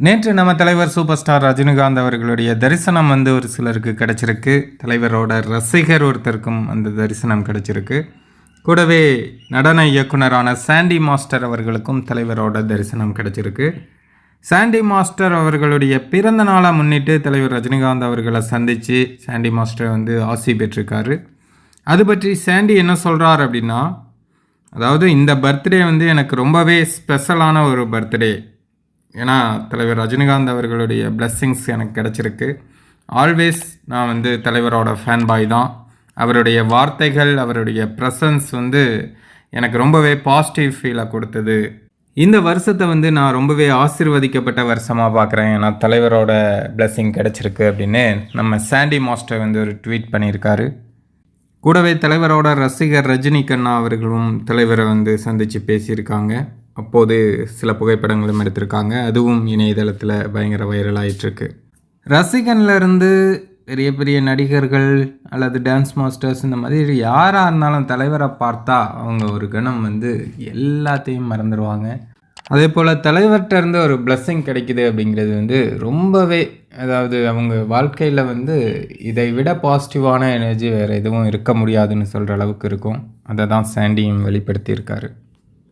நேற்று நம்ம தலைவர் சூப்பர் ஸ்டார் ரஜினிகாந்த் அவர்களுடைய தரிசனம் வந்து ஒரு சிலருக்கு கிடச்சிருக்கு. தலைவரோட ரசிகர் ஒருத்தருக்கும் அந்த தரிசனம் கிடச்சிருக்கு. கூடவே நடன இயக்குனரான சாண்டி மாஸ்டர் அவர்களுக்கும் தலைவரோட தரிசனம் கிடைச்சிருக்கு. சாண்டி மாஸ்டர் அவர்களுடைய பிறந்த நாளை முன்னிட்டு தலைவர் ரஜினிகாந்த் அவர்களை சந்தித்து சாண்டி மாஸ்டர் வந்து ஆசி பெற்றிருக்காரு. அது பற்றி சாண்டி என்ன சொல்கிறார் அப்படின்னா அதாவது இந்த பர்த்டே வந்து எனக்கு ரொம்பவே ஸ்பெஷலான ஒரு பர்த்டே. ஏன்னா தலைவர் ரஜினிகாந்த் அவர்களுடைய blessings எனக்கு கிடச்சிருக்கு. ஆல்வேஸ் நான் வந்து தலைவரோட ஃபேன் பாய் தான். அவருடைய வார்த்தைகள் அவருடைய ப்ரெசன்ஸ் வந்து எனக்கு ரொம்பவே பாசிட்டிவ் ஃபீலை கொடுத்தது. இந்த வருஷத்தை வந்து நான் ரொம்பவே ஆசிர்வதிக்கப்பட்ட வருஷமாக பார்க்குறேன் ஏன்னா தலைவரோட blessing கிடச்சிருக்கு அப்படின்னு நம்ம சாண்டி மாஸ்டர் வந்து ஒரு ட்வீட் பண்ணியிருக்காரு. கூடவே தலைவரோட ரசிகர் ரஜினி கண்ணா அவர்களும் தலைவரை வந்து சந்தித்து பேசியிருக்காங்க. அப்போது சில புகைப்படங்களும் எடுத்திருக்காங்க. அதுவும் இணையதளத்தில் பயங்கர வைரலாகிட்டுருக்கு ரசிகன்லேருந்து பெரிய பெரிய நடிகர்கள் அல்லது டான்ஸ் மாஸ்டர்ஸ் இந்த மாதிரி யாராக இருந்தாலும் தலைவரை பார்த்தா அவங்க ஒரு கணம் வந்து எல்லாத்தையும் மறந்துடுவாங்க அதே போல் தலைவர்கிட்ட இருந்து ஒரு பிளஸ்ஸிங் கிடைக்குது அப்படிங்கிறது வந்து ரொம்பவே அதாவது அவங்க வாழ்க்கையில் வந்து இதை விட பாசிட்டிவான எனர்ஜி வேறு எதுவும் இருக்க முடியாதுன்னு சொல்கிற அளவுக்கு இருக்கும். அதை தான் சாண்டியும் வெளிப்படுத்தியிருக்காரு.